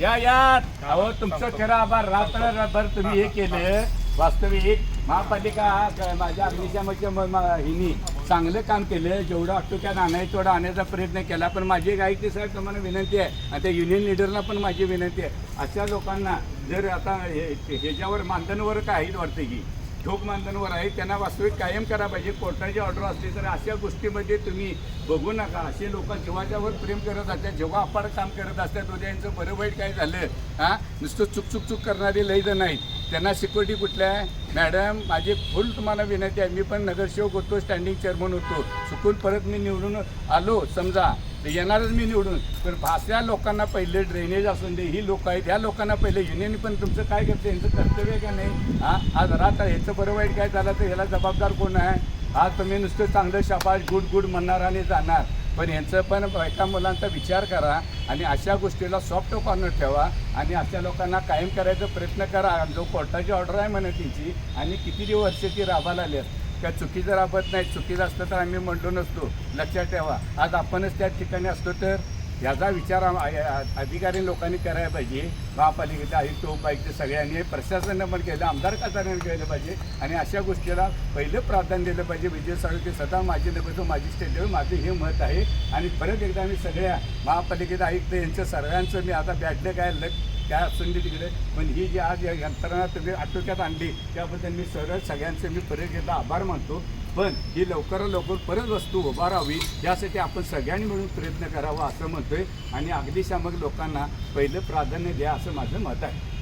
या या. अहो तुमचं खरं आभार. रात्रभर तुम्ही हे केलं. वास्तविक महापालिका माझ्या अग्निशामकच्या हिनी चांगलं काम केलं. जेवढं अटोक्यात आणायचं तेवढं आणायचा प्रयत्न केला. पण माझी गायकी साहेब तुम्हाला विनंती आहे. आणि त्या युनियन लिडरला पण माझी विनंती आहे. अशा लोकांना जर आता हे- ह्याच्यावर मानधनवर काही वाटते की ठोक मानधनवर आहे त्यांना वास्तविक कायम करा पाहिजे. कोर्टाची ऑर्डर असली तर अशा गोष्टीमध्ये तुम्ही बघू नका. असे लोक जीवाच्यावर प्रेम करत असतात जेव्हा आपण काम करत असतात उद्या यांचं बरं वाईट काय झालं हां? नुसतं चुक चुक चुक करणारे लई जण नाहीत त्यांना सिक्युरिटी कुठल्या आहे? मॅडम माझी फुल तुम्हाला विनंती आहे. मी पण नगरसेवक होतो स्टँडिंग चेअरमन होतो. चुकून परत मी निवडून आलो समजा. तर येणारच मी निवडून. पण अशा लोकांना पहिले ड्रेनेज असून दे ही लोक आहेत ह्या लोकांना पहिले युनियन पण तुमचं काय करते यांचं कर्तव्य आहे का नाही? हा? आज राहता ह्याचं बरं वाईट काय झालं तर ह्याला जबाबदार कोण आहे? आज तुम्ही नुसतं चांगलं शाबाश गुड गुड म्हणणार आणि जाणार. पण यांचं पण एका मुलांचा विचार करा आणि अशा गोष्टीला सॉफ्ट कॉर्नर ठेवा आणि अशा लोकांना कायम करायचा प्रयत्न करा. जो कोर्टाची ऑर्डर आहे म्हणा त्यांची आणि किती वर्ष ती राबायला आल्यात त्या चुकीचं राबत नाही चुकीचं असतं तर आम्ही म्हणलो नसतो. लक्षात ठेवा. आज आपणच त्या ठिकाणी असतो तर याचा विचार अधिकारी लोकांनी करायला पाहिजे. महापालिकेचे आयुक्त उपायुक्त सगळ्यांनी प्रशासनानं पण केलं आमदार खासदारांनी केलं पाहिजे. आणि अशा गोष्टीला पहिलं प्राधान्य दिलं पाहिजे. विजय साळुंके स्वतः माझी नको माझी स्टेटवर माझं हे मत आहे. आणि परत एकदा मी सगळ्या महापालिकेचे आयुक्त यांचं सर्वांचं मी आता बॅटलं काय लग त्या संधी तिकडे. पण ही जी आज या यंत्रणा तुम्ही आटोक्यात आणली त्याबद्दल मी सरळ सगळ्यांचे मी परत एकदा आभार मानतो. पण ही लवकरात लवकर परत वस्तू उभारावी यासाठी आपण सगळ्यांनी मिळून प्रयत्न करावा असं म्हणतोय. आणि अगदी शामक लोकांना पहिलं प्राधान्य द्या असं माझं मत आहे.